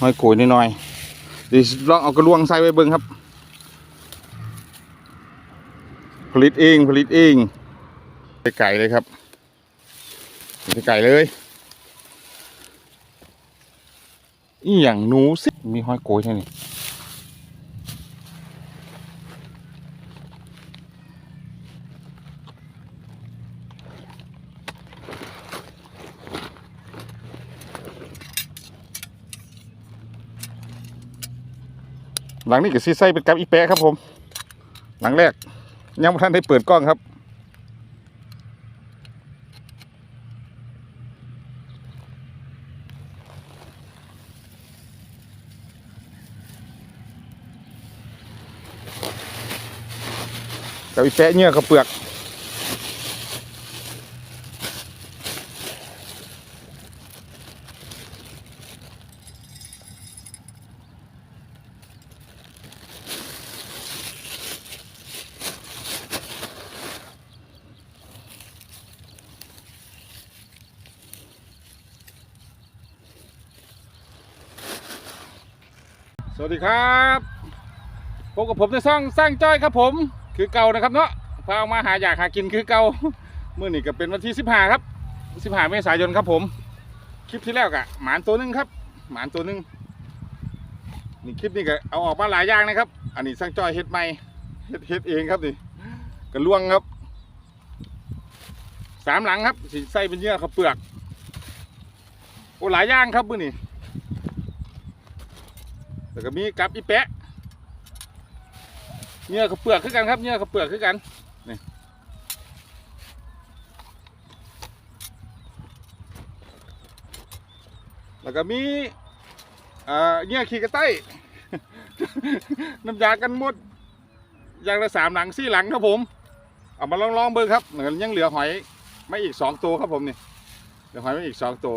ห้อยโกยน้อยๆเดี๋ยวลองเอากระลวงใส่ไว้เบิ้งครับ ผลิตเองผลิตเองไปไก่เลยครับไปไก่เลยอีอย่างหนูสิมีห้อยโกยแค่นี้ห หลังนี้ก็ซีไส้เป็นกับอีแปะครับผม หลังแรก ยังไม่ทันได้เปิดกล้องครับ กับอีแปะเนี่ยกับเปลือก วัสดีครับพบกับผมในซ่องสร้างจ้อยครับผม คือเก่านะครับเนาะพาออกมาหาอยากหากินคือเก่าเมื่อนี่ก็เป็นวันที่สิบห้าครับสิบห้าเมษายนครับผม คลิปที่แล้วกะหมานตัวหนึงครับ หมานตัวหนึงนี่คลิปนี้ก็เอาออกมาหลายอย่างนะครับ อันนี้สร้างจ้อยเฮ็ดใหม่เฮ็ดเฮ็ดเองครับนี่กระล่วงครับสามหลังครับสิใส่เป็นเยื่อข้าวเปลือกโอ้หลายอย่างครับมื่อนี้ แล้วก็มีกับอีแปะเนื้อข้าเปลือกคือกันครับเนื้อข้าเปลือกคือกันนี่แล้วก็มีเอ่อเนื้อขี้กระไต้น้ำยากันมดอย่างละสามหลังสี่หลังครับผมเอามาลองลองๆเบิ่งครับเหมือนยังเหลือหอยไม่อีกสองตัวครับผมนี่เหลือหอยไม่อีกสองตัว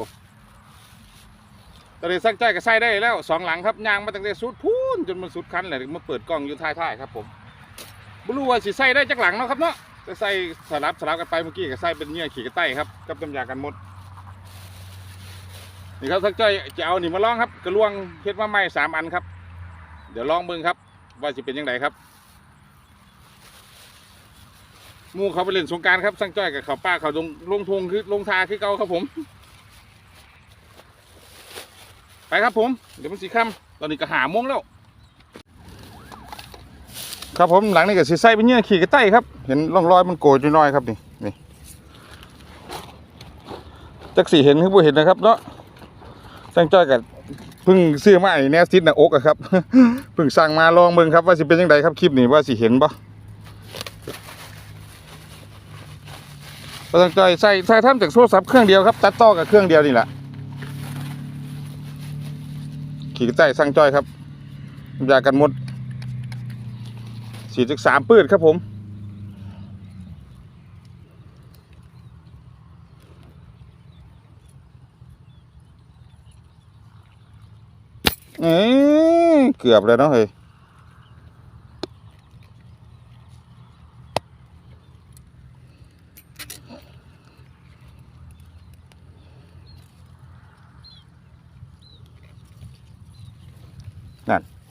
ตอนนี้สักใจก็ใส่ได้แล้วสองหลังครับยางมาตั้งแต่สุดพูนจนมันสุดคันเลยมาเปิดกล้องอยู่ท้ายๆครับผมไม่รู้ว่าสิใส่ได้จักหลังเนาะครับเนาะจะใส่สลับสลับกันไปเมื่อกี้ก็ใส่เป็นเงี้ยขี่กระไต้ครับกับน้ำยากันหมดนี่ครับสักใจจะเอาหนีมาลองครับกระลวงเพชรมาไม้สามอันครับ เดี๋ยวลองเบิ่งครับ ว่าจะเป็นยังไงครับมู่เขาไปเล่นสงการครับสังจ้อยกับเขาป้าเขาลงลงทงคือลงทาคือเก่าครับผม ไปครับผม เดี๋ยวมันสีค่ำตอนนี้ก็หาโมงแล้ว ครับผมหลังนี้ก็สีไส้เป็นเนื้อขี่กระไต้ครับ เห็นร่องรอยมันโกยน้อยครับนี่นี่จักสีเห็นคือบ่เห็นนะครับเนาะสร้างจ้อยกับเพิ่งซื้อมาไอ้แนวซิดหน้าอกอะครับเพิ่งสั่งมาลองเบิ่งครับว่าสิเป็นยังไงครับคลิปนี้ว่าสิเห็นบ่สร้างจ้อยใส่ใส่ทำจากโทรศัพท์เครื่องเดียวครับ ตัดต่อกับเครื่องเดียวนี่แหละ ขี่กระต่ายสั่งจ้อยครับยากันมดสี่จากสามปืดครับผมเอ้เกือบเลยเนาะเฮ้ย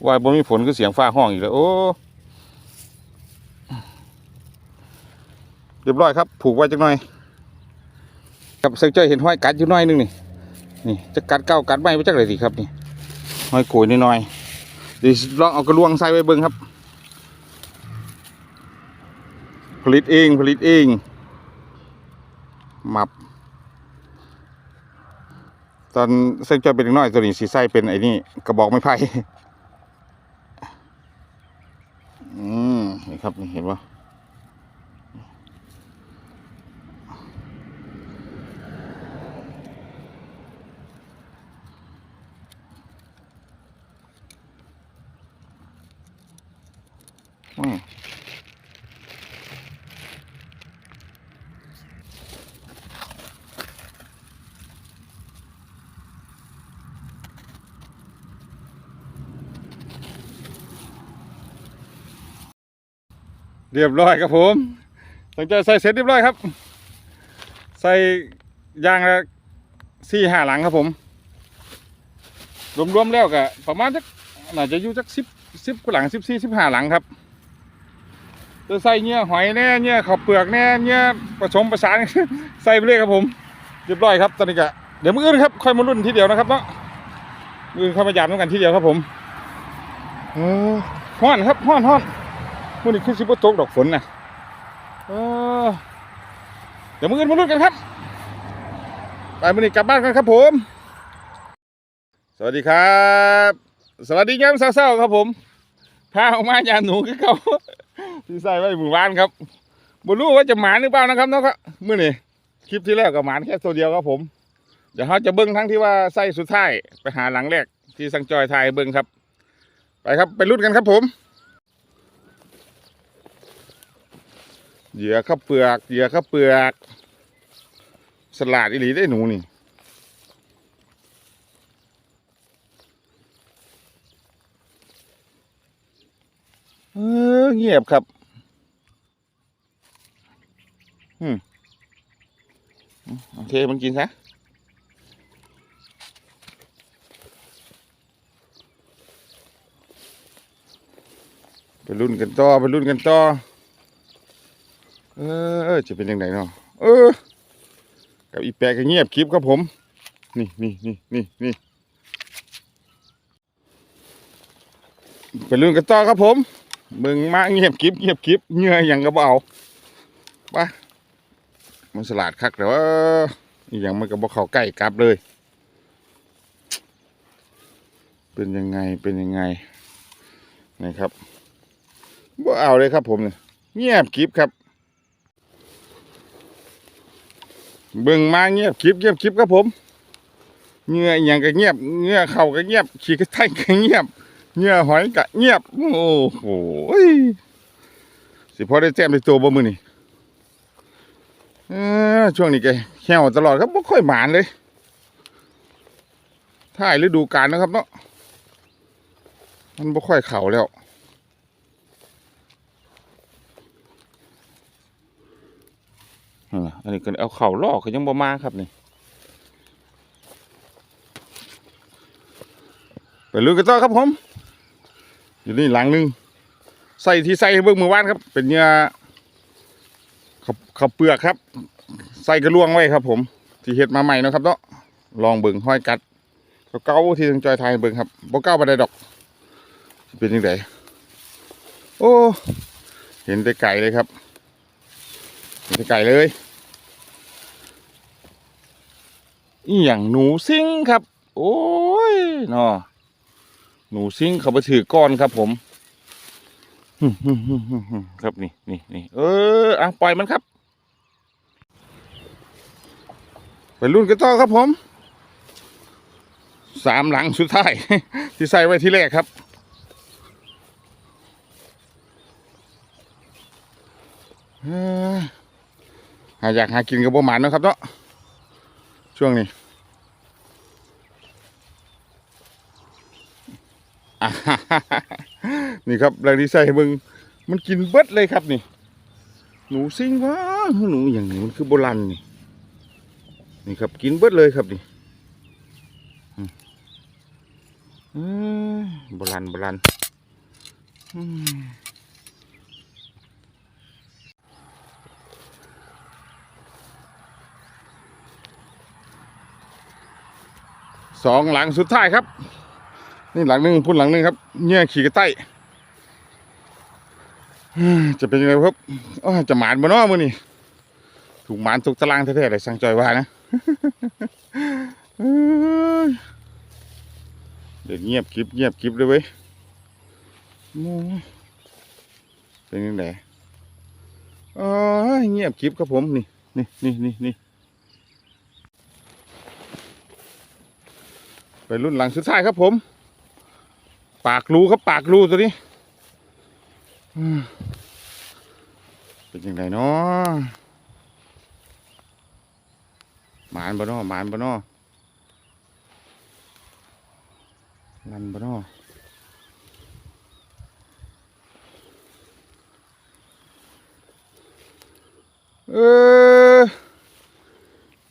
ว่าบ่มีฝนคือเสียงฟ้าห้องอีกแล้วโอ้เรียบร้อยครับ ผูกไว้จักหน่อยครับเซกเจอร์เห็นห้อยกัดอยู่น้อยนึงนี่นี่จะกัดเก้ากัดไม่ไปจักเลยดีครับนี่ห้อยโกยน้อยๆเดี๋ยวลองเอากระลวงใส่ไว้เบิ่งครับ ผลิตเองผลิตเองหมับ ตอนเซ็กเจอร์เป็นน้อยตัวนี้สีไส้เป็นไอ้นี่กระบอกไม้ไผ่ อืมนี่ครับนี่เห็นปะอืม เรียบร้อยครับผมหลังจากใส่เสร็จเรียบร้อยครับ ใส่ยางละสี่ห้าหลังครับผม รวมๆแล้วก็ประมาณจักน่าจะอยู่จักสิบสิบกว่าหลังสิบสี่สิบห้าหลังครับจะใส่เนื้อหอยแน่เนื้อข้าวเปลือกแน่เนื้อผสมประสานใส่ไปเลยครับผม เรียบร้อยครับตอนนี้ก็เดี๋ยวมืออื่นครับค่อยมารุ่นทีเดียวนะครับเนาะมืออื่นค่อยมาหยามกันทีเดียวครับผมเออฮ้อนครับฮ้อนฮ้อน มื้อนี้คือสิบตกดอกฝนนะเดี๋ยวมืออื่นมารุ่นกันครับ ไปมื้อนี้กลับบ้านกันครับผม สวัสดีครับ สวัสดีครับเศร้าๆครับผมพาออกมายาหนูคือเขาที่ใส่ไว้หมู่บ้านครับบ่รู้ว่าจะหมานหรือเปล่านะครับเนาะครับมื้อนี้คลิปที่แล้วก็หมานแค่ตัวเดียวครับผม เดี๋ยวเขาจะเบิ้งทั้งที่ว่าไส้สุดท้ายไปหาหลังแรกที่สังจอยไทยเบิ้งครับ ไปครับไปรุ่นกันครับผม เหยื่อข้าวเปลือกเหยื่อข้าวเปลือก สลัดอีหลีได้หนูนี่เออเงียบครับ อืมโอเคมันกินซะไปรุ่นกันต่อไปรุ่นกันต่อ เออจะเป็นยังไงเนาะเออ กับอีแปะก็เงียบคลิปครับผม นี่นี่นี่นี่นี่ไปรุ่นกันต่อครับผมมึงมาเงียบคลิปเงียบคลิปเงื่ออย่างกระเบาไปมันสลัดคักแต่ว่าอย่างมันก็บอกเขาใกล้กลับเลย เป็นยังไงเป็นยังไงนะครับบ่เอาเลยครับผมเนี่ยเงียบคลิปครับ เบิ่งมาเงียบคลิปเงียบคลิปครับผมเงื่ออย่างก็เงียบเงื่อเข่าก็เงียบ ขี้กระไทยก็เงียบเงียหอยกะเงียบ โอ้โหสิพอได้แจ้มในตัวบ่มือนี่ช่วงนี้แกแห้วตลอดครับบ่ค่อยหมานเลยถ่ายฤดูกาลนะครับเนาะมันบ่ค่อยเข่าแล้วนั่นล่ะ อันนี้ก็เอาเข่าล่อกก็ยังบ่มาครับนี่ไปลุยกันต่อครับผมอยู่นี่หลังหนึงใส่ที่ใส่เบิ่งมือวานครับ เป็นเนื้อข้าวข้าเปลือกครับ ใส่กระลวงไว้ครับ ผม ที่เฮ็ดมาใหม่นะครับเนาะลองเบิ่งห้อยกัดเก้าที่ทางจอยไทยเบิ่งครับบ่เก้าบ่ได้ดอก เป็นยังไงโอ้ เห็นแต่ไก่เลยครับ เห็นไก่เลย อีหยังหนูซิงครับ โอ้ยนาะหนูซิงเขาไปถือก้อนครับผมครับนี่นี่นี่เอออะปล่อยมันครับ ไปรุ่นกันต่อครับผม สามหลังสุดท้าย ที่ใส่ไว้ที่แรกครับเออ หาอยากหากินกับบ่หมันนะครับเนาะช่วงนี้นี่ครับแรงที่ใส่ให้เบิ่งมันกินเบิดเลยครับนี่ หนูซิงวะหนูอย่างนี้มันคือโบราณนี่นี่ครับกินเบิดเลยครับนี่โบราณโบราณ สองหลังสุดท้ายครับ นี่หลังหนึ่งพุ่นหลังหนึ่งครับเนี่ยขี่กระไต้เฮ้ยจะเป็นยังไงครับอ้จะหมานบ่เนาะมื้อนี้ถูกหมานถูกตารางแท้ๆเลยสังจอยว่านะเดี๋ยวเงียบคลิปเงียบคลิปเลยเว้ยโอ้ยเป็นยังไงอ๋อเงียบคลิปครับผมนี่นี่นี่นี่นี่ ไปรุ่นหลังสุดท้ายครับผม ปากรูครับ ปากรูตัวนี้เป็นยังไงเนาะหมานบ่นาะหมานบ่นาะลันบ่นาะเออ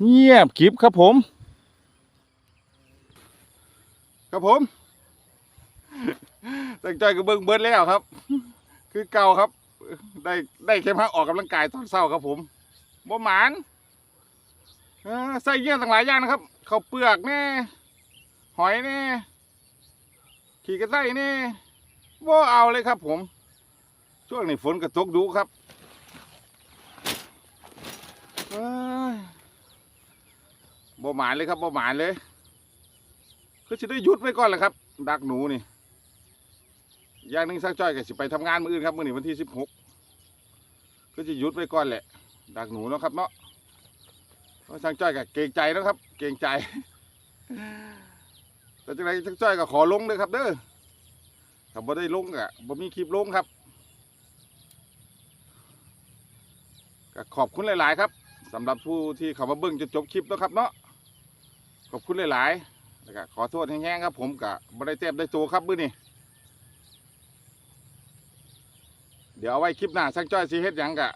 เงียบกิบครับผม ครับผมตั้งใจก็เบิ่งเบิดแล้วครับ คือเก่าครับ ได้ได้แค่พักออกกำลังกายตอนเช้าครับผมบ่หมานใส่เยี่ยต่างหลายอย่างนะครับข้าวเปลือกแน่หอยแน่ขี่กระไส้แน่บ่เอาเลยครับ ผม ช่วงนี้ฝนกระตกดูครับบ่หมานเลยครับบ่หมานเลย ก็จะได้หยุดไว้ก่อนแหละครับ ดักหนูนี่อย่างนึงสักจ้อยก็สิไปทำงานมื้ออื่นครับมื้อนี้วันที่สิบหกก็จะหยุดไว้ก่อนแหละ ดักหนูเนาะครับเนาะสักจ้อยก็เกรงใจนะครับ เกรงใจ แต่จังไรสักจ้อยก็ขอลงเลยครับ เด้อถ้าบ่ได้ลงก็บ่มีคลิปลงครับก็ขอบคุณหลาย ๆ ครับสำหรับผู้ที่เข้ามาเบิ่งจนจบคลิปแล้วครับเนาะขอบคุณหลาย ๆ แล้วก็ขอโทษแห้งๆครับผมก็บ่ได้เต็มได้โตครับมื้อนี้เดี๋ยวเอาไว้คลิปหน้าช่างจ้อยสีเฮ็ดหยังกะ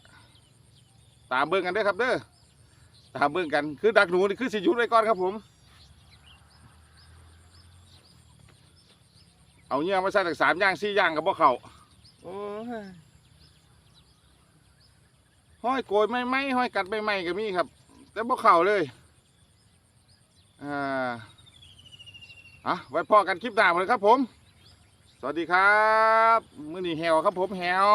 ตามเบิ่งกันเด้อครับเด้อตามเบิ่งกันคือดักหนูนี่คือสิหยุดไว้ก่อนครับผม เอาเงี้ยมาใส่ตั้งสามอย่างสี่อย่างกับพวกเขาโอ้ยห้อยโกยไม่ไม่ห้อยกัดไม่ไม่ก็มีครับ แต่พวกเขาเลยอ่า อะไว้พอกันคลิปหน้าเลยครับผม สวัสดีครับ มื้อนี้แหวครับผมแหว